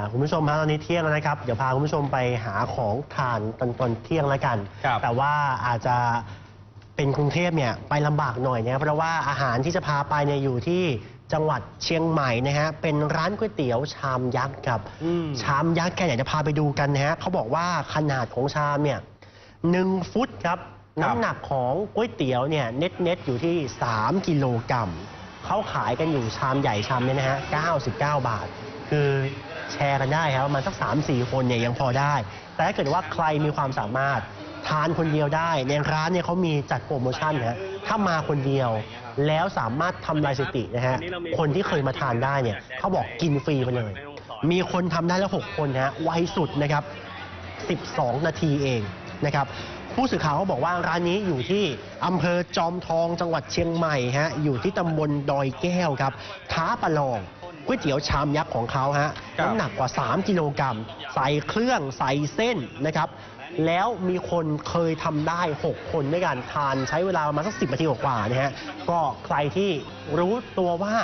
อ่าคุณผู้ชมฮะตอนนี้เที่ยงแล้วนะครับ เดี๋ยวพาคุณผู้ชมไปหาของทานตอนตอนเที่ยงแล้วกัน ครับแต่ว่าอาจจะเป็นกรุงเทพเนี่ยไปลำบากหน่อยนะครับเพราะว่าอาหารที่จะพาไปเนี่ยอยู่ที่จังหวัดเชียงใหม่นะฮะเป็นร้านก๋วยเตี๋ยวชามยักษ์ครับอืม ชามยักษ์แกอยากจะพาไปดูกันนะฮะเขาบอกว่าขนาดของชามเนี่ยหนึ่งฟุตครับครับ น้ำหนักของก๋วยเตี๋ยวเนี่ยเน็ตเน็ตๆอยู่ที่ 3 กิโลกรัม เขาขายกันอยู่ชามใหญ่ชามเนี้นะฮะ 99 บาท คือ แชร์กันได้ครับประมาณสัก3-4 คนเนี่ยยังพอได้ แต่ถ้าเกิดว่าใครมีความสามารถทานคนเดียวได้ ในร้านเนี่ยเขามีจัดโปรโมชั่นนะฮะถ้ามาคนเดียวแล้วสามารถทำลายสถิตินะฮะคนที่เคยมาทานได้เนี่ยเขาบอกกินฟรีไปเลย มีคนทำได้แล้ว6คนนะฮะไวสุดนะครับ 12 นาทีเองนะครับผู้สื่อข่าวเขาบอกว่าร้านนี้อยู่ที่อำเภอจอมทองจังหวัดเชียงใหม่ฮะอยู่ที่ตำบลดอยแก้วครับท้าประลอง ก๋วยเตี๋ยวชามยักษ์ของเขาฮะครับ น้ำหนักกว่า 3 กิโลกรัมใส่เครื่องใส่เส้นนะครับ แล้วมีคนเคยทำได้ 6 คนด้วยกันทานใช้เวลาประมาณสักสินาทีกว่าๆนะฮะก็ใครที่รู้ตัวว่า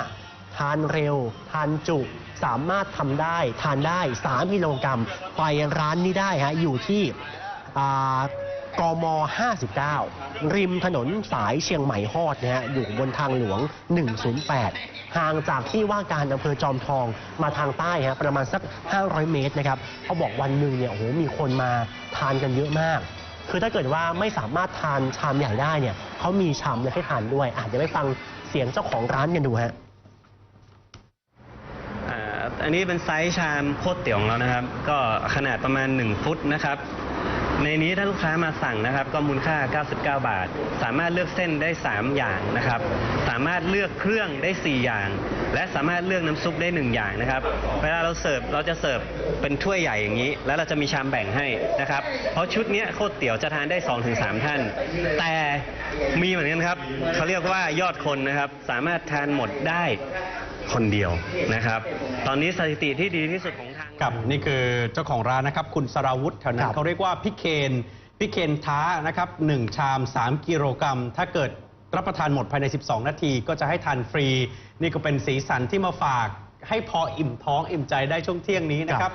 ทานเร็ว ทานจุสามารถทำได้ทานได้ 3 กิโลกรัมไปร้านนี้ได้ฮะอยู่ที่อ่า กม 59 ริมถนนสายเชียงใหม่ฮอดนะฮะอยู่บนทางหลวง 108 ห่างจากที่ว่าการอำเภอจอมทองมาทางใต้ฮะประมาณสัก 500 เมตรนะครับเขาบอกวันหนึ่งเนี่ยโอ้โหมีคนมาทานกันเยอะมาก คือถ้าเกิดว่าไม่สามารถทานชามใหญ่ได้เนี่ยเขามีชามเล็กให้ทานด้วย อาจจะไปฟังเสียงเจ้าของร้านกันดูฮะอันนี้เป็นไซส์ชามโคตรเตี๋ยวของเรานะครับ ก็ขนาดประมาณ 1 ฟุตนะครับ ในนี้ถ้าลูกค้ามาสั่งนะครับ ก็มูลค่า 99 บาท สามารถเลือกเส้นได้ 3 อย่างนะครับ สามารถเลือกเครื่องได้ 4 อย่าง และสามารถเลือกน้ำซุปได้ 1 อย่างนะครับ เวลาเราเสิร์ฟเราจะเสิร์ฟเป็นถ้วยใหญ่อย่างนี้ แล้วเราจะมีชามแบ่งให้นะครับ เพราะชุดเนี้ยโคตรเตี๋ยวจะทานได้ 2-3 ท่าน แต่มีเหมือนกันครับเขาเรียกว่ายอดคนนะครับ สามารถทานหมดได้คนเดียวนะครับ ตอนนี้สถิติที่ดีที่สุดของ ทางกับนี่คือเจ้าของร้านนะครับ คุณสราวุธแถวนั้ครันบเขาเรียกว่าพี่เคนพี่เคนท้านะครับ1ชาม 3 กิโลกรัม ถ้าเกิดรับประทานหมดภายใน 12 นาที ก็จะให้ทานฟรี นี่ก็เป็นสีสันที่มาฝากให้พออิ่มท้องอิ่มใจได้ช่วงเที่ยงนี้นะครับ